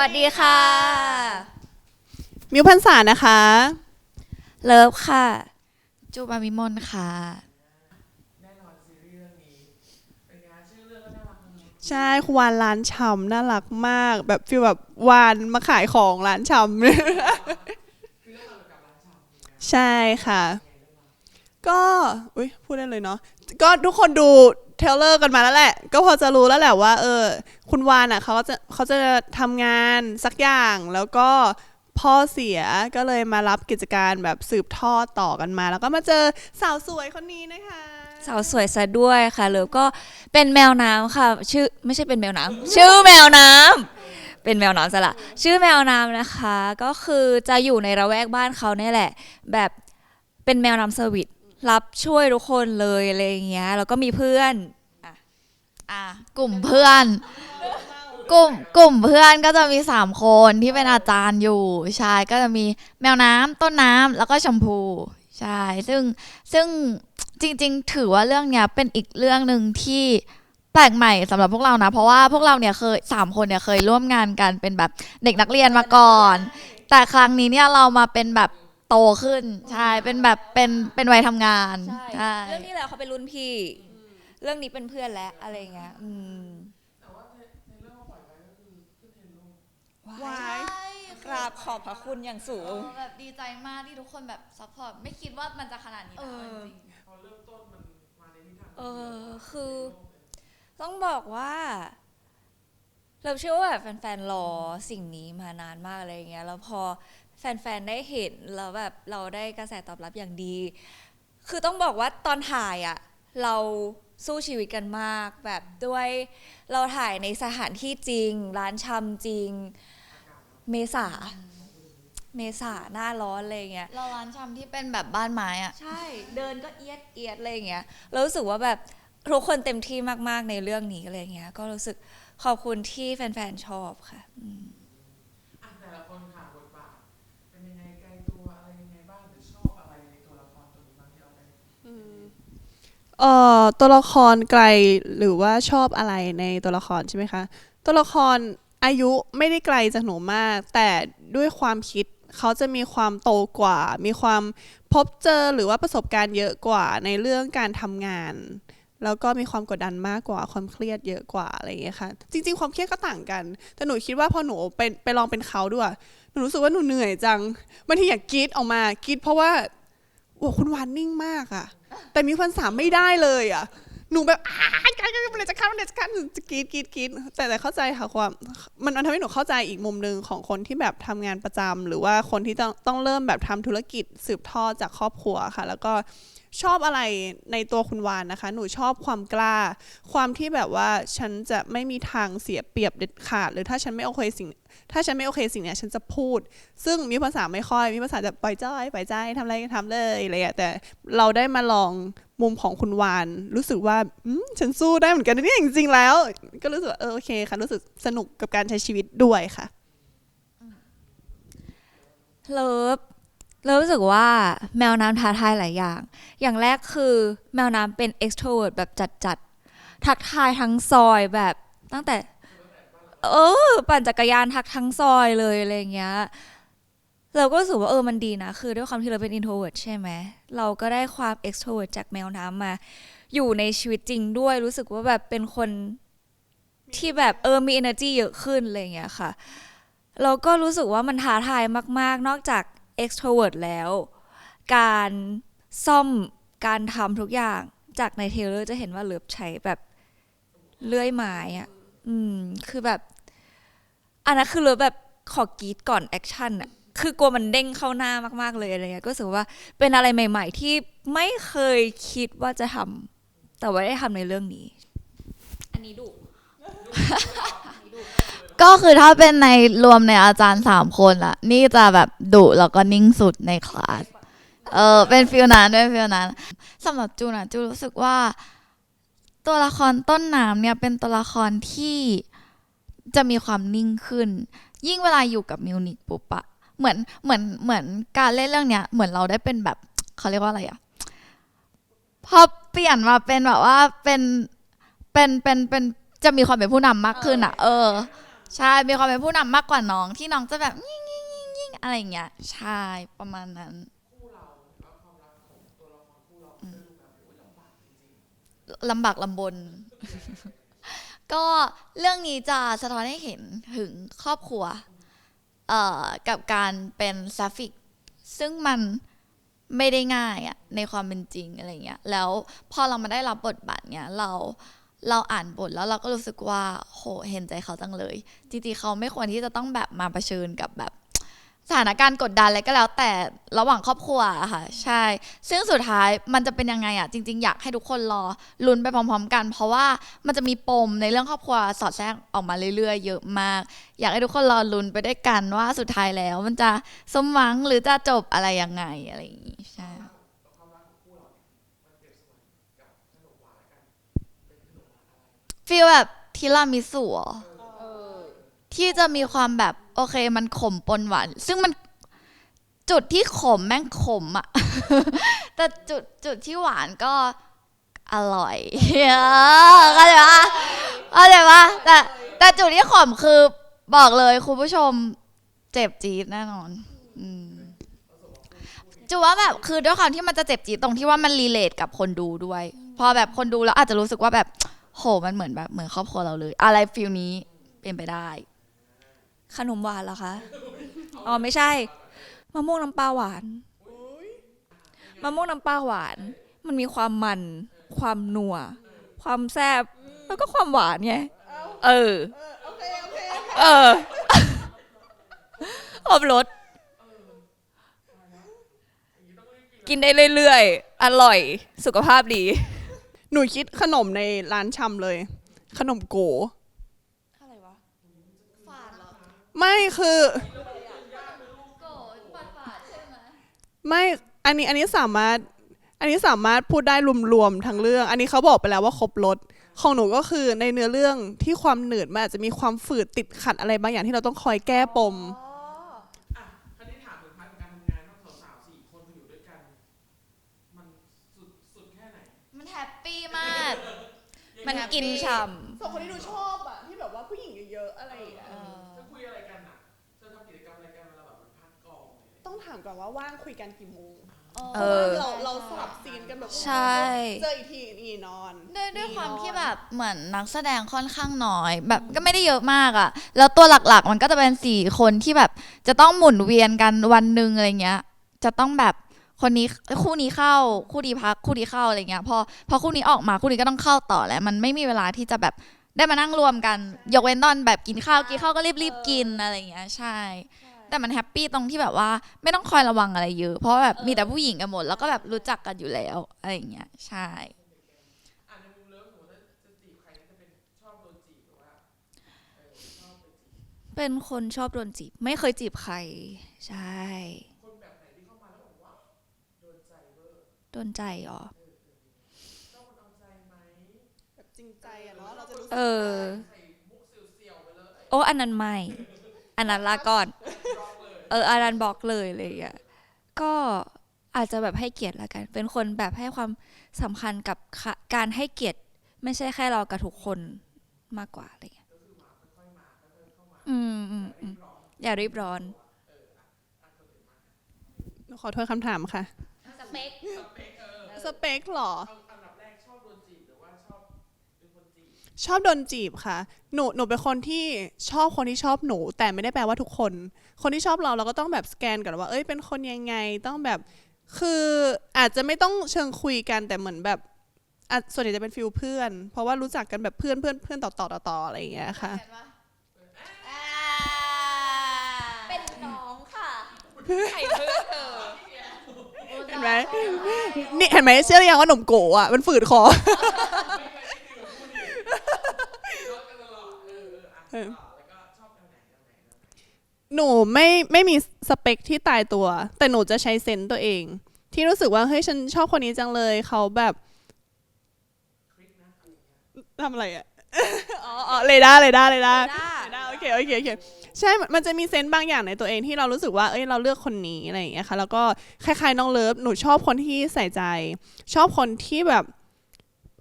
วัสดีค่ะ มิวพันษานะคะ เลิฟค่ะ จูบามิมนค่ะใช่คุณวานร้านชำน่ารักมาก แบบฟีลแบบวานมาขายของร้านชำใช่ค่ะ ก็ อุ้ยพูดได้เลยเนาะ ก็ทุกคนดู เทเลอร์กันมาแล้วแหละ ก็พอจะรู้แล้วแหละว่า เออ คุณวานอะเขาจะเขาจะทำงานสักอย่างแล้วก็พ่อเสียก็เลยมารับกิจการแบบสืบทอดต่อกันมา แล้วก็มาเจอสาวสวยคนนี้นะคะ สาวสวยซะด้วยค่ะเลิฟก็เป็นแมวน้ำค่ะ ชื่อไม่ใช่เป็นแมวน้ำชื่อแมวน้ำเป็นแมวน้ำซะละชื่อแมวน้ำนะคะ ก็คือจะอยู่ในระแวกบ้านเขาเนี่ยแหละ แบบเป็นแมวน้ำเซอร์วิส รับช่วยทุกคนเลยอะไรอย่างเงี้ยแล้วก็มีเพื่อนอะอะกลุ่มเพื่อน กลุ่มกลุ่มเพื่อนก็จะมีสามคนที่เป็นอาจารย์อยู่ใช่ก็จะมีแมวน้ำต้นน้ำแล้วก็ชมพูใช่ซึ่งซึ่งจริง ๆ ถือว่าเรื่องเนี้ยเป็นอีกเรื่องหนึ่งที่แปลกใหม่สำหรับพวกเรานะ เพราะว่าพวกเราเนี่ยเคยสามคนเนี่ยเคยร่วมงานกันเป็นแบบเด็กนักเรียนมาก่อน แต่ครั้งนี้เนี่ยเรามาเป็นแบบ โตขึ้น ใช่ เป็นแบบ เป็น เป็นวัยทำงาน ใช่ เรื่องที่แล้วเขาเป็นรุ่นพี่ เรื่องนี้เป็นเพื่อนแล้วอะไรเงี้ย อืมว้ายกราบขอบพระคุณอย่างสูง แบบดีใจมากที่ทุกคนแบบซัพพอร์ต ไม่คิดว่ามันจะขนาดนี้นะเออจริงเออ คือ ต้องบอกว่า เราเชื่อว่าแบบแฟนๆรอสิ่งนี้มานานมากอะไรเงี้ย แล้วพอ แฟนๆ ได้เห็นแล้วแบบเราได้กระแสตอบรับอย่างดี คือต้องบอกว่าตอนถ่ายอะ่ะเราสู้ชีวิตกันมากแบบด้วยเราถ่ายในสถานที่จริง ร้านชำจริง เมษา เมษาหน้าร้อนอะไรเงี้ยเราร้านชำที่เป็นแบบบ้านไม้อะใช่เดินก็เอียดเอียดอะไรอย่างเงี้ยเรารู้สึกว่าแบบทุกคนเต็มที่มากๆในเรื่องนี้อะไรอย่างเงี้ย ก็รู้สึกขอบคุณที่แฟนๆ ชอบค่ะอืมอะแต่ละคนค่ะบทบาทเป็นยังไงไกลตัวอะไรยังไงบ้างหรือชอบอะไรในตัวละครตัวนี้บ้างที่เราได้ เอ่อตัวละครไกลหรือว่าชอบอะไรในตัวละครใช่ไหมคะ ตัวละครอายุไม่ได้ไกลจากหนูมาก แต่ด้วยความคิดเขาจะมีความโตกว่า มีความพบเจอหรือว่าประสบการณ์เยอะกว่าในเรื่องการทำงาน แล้วก็มีความกดดันมากกว่าความเครียดเยอะกว่าอะไรอย่างเงี้ยค่ะ จริง ๆ ความเครียดก็ต่างกัน แต่หนูคิดว่าพอหนูไปไปลองเป็นเขาด้วยหนูรู้สึกว่าหนูเหนื่อยจังบางทีอยากกรีดออกมากรีดเพราะว่า โอ้คุณวานนิ่งมากอะแต่มีคนสามไม่ได้เลยอะหนูแบบอ้าวกันกันมันเลยจะคัดมันเลยจะคัดจะกรีดกรีดกรีดแต่แต่เข้าใจค่ะความมันมันทำให้หนูเข้าใจอีกมุมหนึ่งของคนที่แบบทำงานประจำหรือว่าคนที่ต้องต้องเริ่มแบบทำธุรกิจสืบทอดจากครอบครัวค่ะ แล้วก็ ชอบอะไรในตัวคุณวานนะคะ หนูชอบความกล้า ความที่แบบว่าฉันจะไม่มีทางเสียเปรียบเด็ดขาด หรือถ้าฉันไม่โอเคสิ่ง ถ้าฉันไม่โอเคสิ่งเนี้ยฉันจะพูด ซึ่งมีภาษาไม่ค่อย มีภาษาจะปล่อยจ้อยปล่อยใจทำอะไรก็ทำเลยอะไรอย่างเงี้ยแต่เราได้มาลองมุมของคุณวาน รู้สึกว่าฉันสู้ได้เหมือนกันนี่จริงๆแล้ว ก็รู้สึกว่าเออโอเคค่ะรู้สึกสนุกกับการใช้ชีวิตด้วยค่ะเลิฟ เลิฟรู้สึกว่าแมวน้ำท้าทายหลายอย่าง อย่างแรกคือแมวน้ำเป็น extrovert แบบจัดๆ ทักทายทั้งซอยแบบตั้งแต่ เออ ปั่นจักรยานทักทั้งซอยเลยอะไรเงี้ย เราก็รู้สึกว่าเออมันดีนะ คือด้วยความที่เราเป็น introvert ใช่ไหม เราก็ได้ความ extrovert จากแมวน้ำมา อยู่ในชีวิตจริงด้วย รู้สึกว่าแบบเป็นคนที่แบบเออมี energy เยอะขึ้นอะไรเงี้ยค่ะ เราก็รู้สึกว่ามันท้าทายมาก ๆ นอกจาก extrovert แล้ว การซ่อมการทำทุกอย่างจากในเทรลเลอร์จะเห็นว่าเลิฟใช้แบบเลื่อยไม้อะอืม คือแบบ อันนั้นคือเลิฟแบบขอกรีดก่อนแอคชั่นอะคือกลัวมันเด้งเข้าหน้ามากๆเลยอะไรเงี้ย ก็รู้สึกว่าเป็นอะไรใหม่ ๆ ที่ไม่เคยคิดว่าจะทำแต่ว่าได้ทำในเรื่องนี้ อันนี้ดุ ก็คือถ้าเป็นในรวมในอาจารย์สามคนอะนี่จะแบบดุแล้วก็นิ่งสุดในคลาส เออเป็นฟิลนั้นเป็นฟิลนั้นสำหรับจูนอะจูรู้สึกว่า ตัวละครต้นน้ำเนี่ยเป็นตัวละครที่จะมีความนิ่งขึ้น ยิ่งเวลาอยู่กับมิวนิกปุ๊บอะเหมือนเหมือนเหมือนการเล่นเรื่องเนี้ย เหมือนเราได้เป็นแบบเขาเรียกว่าอะไรอะพอเปลี่ยนมาเป็นแบบว่าเป็นเป็นเป็นเป็นจะมีความเป็นผู้นำมากขึ้นอะเออ ใช่มีความเป็นผู้นำมากกว่าน้องที่น้องจะแบบยิ่งยิ่งยิ่งยิ่งอะไรอย่างเงี้ยใช่ประมาณนั้นลำบากลำบน ก็เรื่องนี้จะสะท้อนให้เห็นถึงครอบครัวเอ่อกับการเป็นซาฟิก ซึ่งมันไม่ได้ง่ายอะในความเป็นจริงอะไรเงี้ย แล้วพอเรามาได้รับบทบาทเนี้ยเรา เราอ่านบทแล้วเราก็รู้สึกว่าโหเห็นใจเขาจังเลย จริงๆเขาไม่ควรที่จะต้องแบบมาเผชิญกับแบบสถานการณ์กดดันอะไรก็แล้วแต่ระหว่างครอบครัวอะค่ะใช่ ซึ่งสุดท้ายมันจะเป็นยังไงอะจริง ๆ อยากให้ทุกคนรอลุ้นไปพร้อม ๆ กัน เพราะว่ามันจะมีปมในเรื่องครอบครัวสอดแทรกออกมาเรื่อยๆ เยอะมาก อยากให้ทุกคนรอลุ้นไปด้วยกันว่าสุดท้ายแล้วมันจะสมหวังหรือจะจบอะไรยังไงอะไรอย่างงี้ใช่ ฟีลแบบทีรามิสุเหรอที่จะมีความแบบโอเคมันขมปนหวาน ซึ่งมันจุดที่ขมแม่งขมอะแต่จุดจุดที่หวานก็อร่อยเข้าใจปะเข้าใจปะแต่แต่จุดที่ขมคือบอกเลยคุณผู้ชมเจ็บจี๊ดแน่นอนจูว่าแบบคือด้วยความที่มันจะเจ็บจี๊ดตรงที่ว่ามันรีเลทกับคนดูด้วย พอแบบคนดูแล้วอาจจะรู้สึกว่าแบบ โหมันเหมือนแบบเหมือนครอบครัวเราเลย อะไรฟิลนี้เป็นไปได้ ขนมหวานเหรอคะ อ๋อไม่ใช่ มะม่วงน้ำปลาหวาน มะม่วงน้ำปลาหวาน มันมีความมัน ความนัว ความแซ่บ แล้วก็ความหวานไง เออ เออครบรสกินได้เรื่อยๆ อร่อย สุขภาพดี หนูคิดขนมในร้านชำเลย ขนมโก อะไรวะฝาดเหรอไม่คือ โกรธฝาดฝาดใช่ไหมไม่ อันนี้อันนี้สามารถ อันนี้สามารถพูดได้รวมๆทั้งเรื่อง อันนี้เขาบอกไปแล้วว่าครบรสของหนูก็คือในเนื้อเรื่องที่ความหนืดมันอาจจะมีความฝืดติดขัดอะไรบางอย่างที่เราต้องคอยแก้ปมอะคราวนี้ถามถึงพาร์ทของการทำงานต้องสาวๆสี่คนมาอยู่ด้วยกัน มันสุดสุดแค่ไหน มันแฮปปี้มาก มันกินฉ่ำ สองคนที่ดูชอบอะที่แบบว่าผู้หญิงเยอะๆอะไรอย่างเงี้ยเออเธอคุยอะไรกันอะเธอทำกิจกรรมอะไรกันเวลาแบบมันพักกองอะไรอย่างเงี้ยต้องถามก่อนว่าว่างคุยกันกี่โมงเออ เราเราสลับซีนกันแบบใช่ เจออีกทีนี่นอนด้วยด้วยความนอนที่แบบเหมือนนักแสดงค่อนข้างน้อย แบบก็ไม่ได้เยอะมากอะ่ะ แล้วตัวหลักๆ มันก็จะเป็นสี่คนที่แบบจะต้องหมุนเวียนกันวันหนึ่งอะไรเงี้ย จะต้องแบบ คนนี้คู่นี้เข้าคู่นี้พักคู่นี้เข้าอะไรเงี้ยพอพอคู่นี้ออกมาคู่นี้ก็ต้องเข้าต่อแล้วมันไม่มีเวลาที่จะแบบได้มานั่งรวมกัน ยกเว้นตอนแบบกินข้าวกินข้าวก็รีบๆกินอะไรเงี้ยใช่ แต่มันแฮปปี้ตรงที่แบบว่าไม่ต้องคอยระวังอะไรเยอะเพราะว่าแบบมีแต่ผู้หญิงกันหมดแล้วก็แบบรู้จักกันอยู่แล้วอะไรอย่างเงี้ยใช่อะในมุมเลิฟสมมติถ้าจะจีบใครนี่จะเป็นชอบโดนจีบหรือว่าเออชอบไปจีบเป็นคนชอบโดนจีบ ไม่เคยจีบใคร ใช่ โดนใจเหรอชอบคนเอาใจไหมแบบจริงใจอะเนาะเราจะรู้สึกเออใส่มุกเสียวๆไปเลยโอ้อันนั้นไม่ อันนั้นลาก่อน เอออันนั้นบอกเลยเลยอะก็อาจจะแบบให้เกียรติละกัน เป็นคนแบบให้ความสำคัญกับค่ะการให้เกียรติ ไม่ใช่แค่เรากับทุกคนมากกว่าอะไรเงี้ยอืมอืมอืมอย่ารีบร้อน หนูขอโทษคำถามค่ะ สเปคสเปคเหรอ เอาอันดับแรกชอบโดนจีบหรือว่าชอบเป็นคนจีบชอบโดนจีบค่ะ หนูหนูเป็นคนที่ชอบคนที่ชอบหนู แต่ไม่ได้แปลว่าทุกคน คนที่ชอบเราเราก็ต้องแบบสแกนก่อนว่า เอ้ยเป็นคนยังไงต้องแบบ คืออาจจะไม่ต้องเชิงคุยกันแต่เหมือนแบบอาจส่วนใหญ่จะเป็นฟิลเพื่อน เพราะว่ารู้จักกันแบบเพื่อนเพื่อนเพื่อนต่อต่อต่อต่ออะไรอย่างเงี้ยค่ะ เป็นน้องค่ะ ใครเพื่อเธอเห็น ไหมนี่เห็นไหมเชื่อหรือยังว่าหนมโกะอะมันฝืดคอเออแล้วก็ชอบแนวไหนแนวไหนแนวไหนหนูไม่ไม่มีสเปคที่ตายตัว แต่หนูจะใช้เซนส์ตัวเอง ที่รู้สึกว่าเฮ้ยฉันชอบคนนี้จังเลยเขาแบบทำอะไรอะอ๋ออ๋อเลยได้เลยได้เลยได้ได้โอเคโอเคโอเค ใช่มันมันจะมีเซนส์บางอย่างในตัวเองที่เรารู้สึกว่า เอ้ย เราเลือกคนนี้อะไรอย่างเงี้ยค่ะ แล้วก็คล้ายๆน้องเลิฟ หนูชอบคนที่ใส่ใจ ชอบคนที่แบบ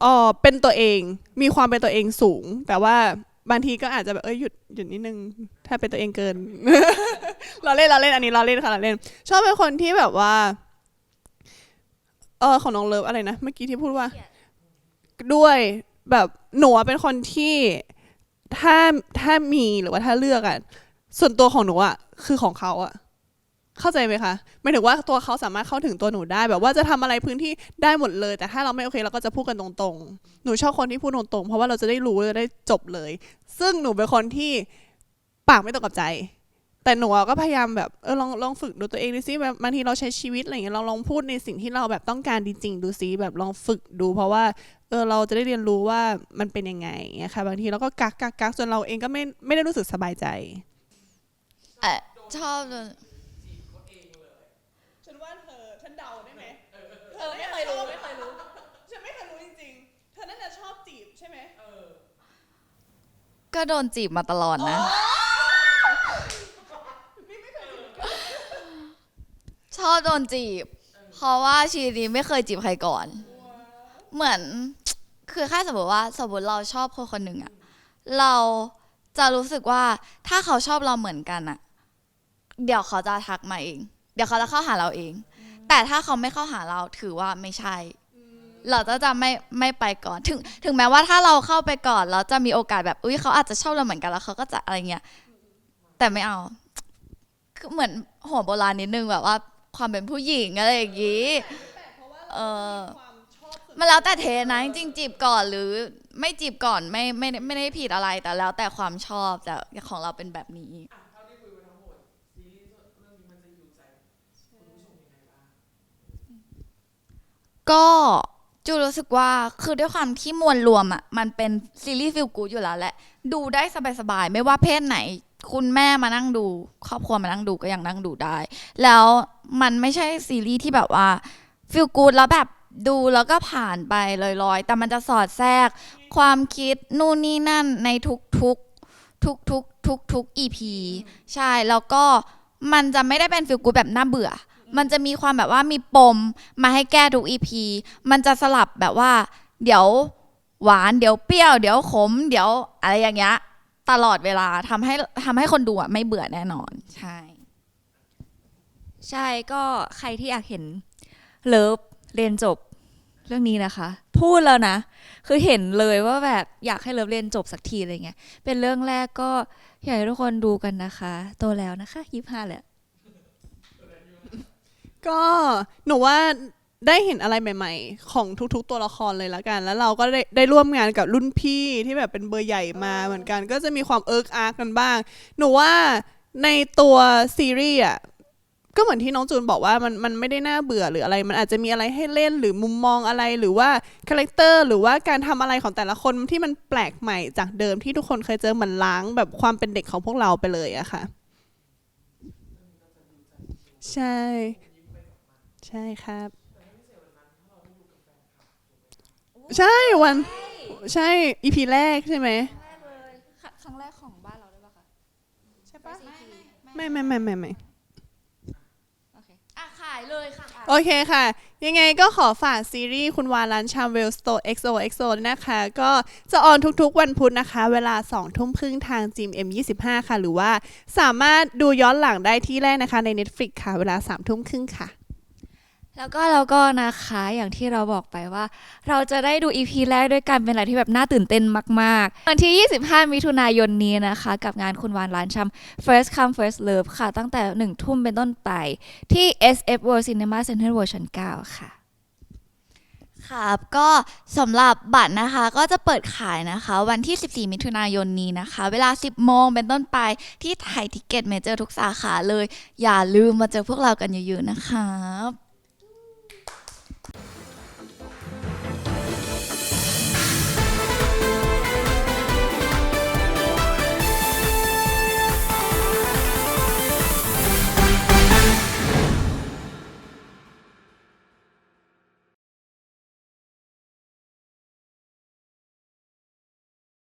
เออเป็นตัวเอง มีความเป็นตัวเองสูง แต่ว่าบางทีก็อาจจะแบบ เอ้ย หยุด หยุดนิดนึง ถ้าเป็นตัวเองเกิน เราเล่น เราเล่น อันนี้เราเล่นค่ะ เราเล่น ชอบเป็นคนที่แบบว่า เออ ของน้องเลิฟอะไรนะ เมื่อกี้ที่พูดว่า ด้วยแบบหนูอะเป็นคนที่ ถ้าถ้ามีหรือว่าถ้าเลือกอะส่วนตัวของหนูอะคือของเขาอะเข้าใจไหมคะหมายถึงว่าตัวเขาสามารถเข้าถึงตัวหนูได้ แบบว่าจะทำอะไรพื้นที่ได้หมดเลย แต่ถ้าเราไม่โอเคเราก็จะพูดกันตรงๆ หนูชอบคนที่พูดตรงๆ เพราะว่าเราจะได้รู้จะได้จบเลย ซึ่งหนูเป็นคนที่ปากไม่ตรงกับใจ แต่หนูอะก็พยายามแบบเออลองลองฝึกดูตัวเองดูซิแบบบางทีเราใช้ชีวิตอะไรอย่างเงี้ยเราลองพูดในสิ่งที่เราแบบต้องการจริงๆดูซิแบบลองฝึกดู เพราะว่าเออเราจะได้เรียนรู้ว่ามันเป็นยังไงเงี้ยค่ะบางทีเราก็กักกักกักจนเราเองก็ไม่ไม่ได้รู้สึกสบายใจเอ่อชอบเลยฉันว่าเธอฉันเดาได้ไหมเธอไม่เคยรู้ไม่เคยรู้ฉันไม่เคยรู้จริงๆเธอน่าจะชอบจีบใช่ไหมก็โดนจีบมาตลอดนะ อบโดนจีบ เพราะว่าชีวิตนี้ไม่เคยจีบใครก่อน เหมือน คือแค่สมมติว่าสมมติเราชอบคนคนหนึ่งอะเราจะรู้สึกว่าถ้าเขาชอบเราเหมือนกันอะเดี๋ยวเขาจะทักมาเอง เดี๋ยวเขาจะเข้าหาเราเอง แต่ถ้าเขาไม่เข้าหาเราถือว่าไม่ใช่ เราจะจะไม่ไม่ไปก่อน ถึง ถึงแม้ว่าถ้าเราเข้าไปก่อนเราจะมีโอกาสแบบอุ้ยเขาอาจจะชอบเราเหมือนกันแล้วเขาก็จะอะไรเงี้ย แต่ไม่เอา คือเหมือนหัวโบราณนิดนึงแบบว่า ความเป็นผู้หญิงอะไรอย่างงี้เออมันแล้วแต่เทนะจริงๆจีบก่อนหรือไม่จีบก่อนไม่ไม่ไม่ได้ผิดอะไรแต่แล้วแต่ความชอบแต่ของเราเป็นแบบนี้อะเท่าที่คุยมาทั้งหมดซีรีส์เรื่องนี้มันจะอยู่ใจคุณผู้ชมยังไงบ้างก็จูรู้สึกว่าคือด้วยความที่มวลรวมอะมันเป็นซีรีส์ฟิลกูดอยู่แล้วแหละ ดูได้สบายๆ ไม่ว่าเพศไหน คุณแม่มานั่งดู ครอบครัวมานั่งดูก็ยังนั่งดูได้ แล้วมันไม่ใช่ซีรีส์ที่แบบว่าฟิลกูดแล้วแบบดูแล้วก็ผ่านไปลอยๆ แต่มันจะสอดแทรก ความคิดนู่นนี่นั่นในทุกๆทุกๆทุกๆ EP ใช่แล้วก็มันจะไม่ได้เป็นฟิลกูดแบบน่าเบื่อ มันจะมีความแบบว่ามีปมมาให้แก้ทุก EP มันจะสลับแบบว่า เดี๋ยวหวานเดี๋ยวเปรี้ยว เดี๋ยวขม เดี๋ยวอะไรอย่างเงี้ย ตลอดเวลาทำให้ทำให้คนดูอะไม่เบื่อแน่นอน ใช่ ใช่ก็ใครที่อยากเห็นเลิฟเรียนจบเรื่องนี้นะคะ พูดแล้วนะ คือเห็นเลยว่าแบบอยากให้เลิฟเรียนจบสักทีอะไรเงี้ยเป็นเรื่องแรกก็อยากให้ทุกคนดูกันนะคะ โตแล้วนะคะยี่ห้าแล้วก็หนูว่า ได้เห็นอะไรใหม่ๆ ของทุกๆตัวละครเลยละกัน แล้วเราก็ได้ได้ร่วมงานกับรุ่นพี่ที่แบบเป็นเบอร์ใหญ่มาเหมือนกัน ก็จะมีความเอิร์กอาร์กกันบ้าง หนูว่าในตัวซีรีส์อะก็เหมือนที่น้องจูนบอกว่ามันมันไม่ได้น่าเบื่อหรืออะไร มันอาจจะมีอะไรให้เล่นหรือมุมมองอะไรหรือว่าคาแรคเตอร์หรือว่าการทำอะไรของแต่ละคนที่มันแปลกใหม่จากเดิมที่ทุกคนเคยเจอเหมือนล้างแบบความเป็นเด็กของพวกเราไปเลยอะค่ะ ใช่ ใช่ครับ ใช่วัน ใช่อีพีแรกใช่ไหมครั้งแรกของบ้านเราด้วยป่ะคะใช่ปะไม่ไม่ไม่ไม่ไม่โอเคอะขายเลยค่ะ โอเคค่ะ ยังไงก็ขอฝากซีรีส์คุณวาลันชามเวลสโต XOXO นะคะ ก็จะออนทุกๆวันพุธนะคะ เวลา2ทุ่มครึ่งทาง GMM25 ค่ะ หรือว่าสามารถดูย้อนหลังได้ที่แรกนะคะใน Netflix ค่ะ เวลา3ทุ่มครึ่งค่ะ แล้วก็แล้วก็นะคะอย่างที่เราบอกไปว่า เราจะได้ดู EP แรกด้วยกันเป็นอะไรที่แบบน่าตื่นเต้นมากๆ วันที่ 25 มิถุนายนนี้นะคะ กับงานคุณวานร้านชำ First Come First Love ค่ะ ตั้งแต่ 1 ทุ่มเป็นต้นไป ที่ SF World Cinema Center World ชั้น9 ค่ะครับก็สำหรับบัตรนะคะก็จะเปิดขายนะคะ วันที่ 14 มิถุนายนนี้นะคะ เวลา 10 โมงเป็นต้นไปที่ไทยทิกเก็ตเมเจอร์ทุกสาขาเลย อย่าลืมมาเจอพวกเรากันเยอะๆนะครับ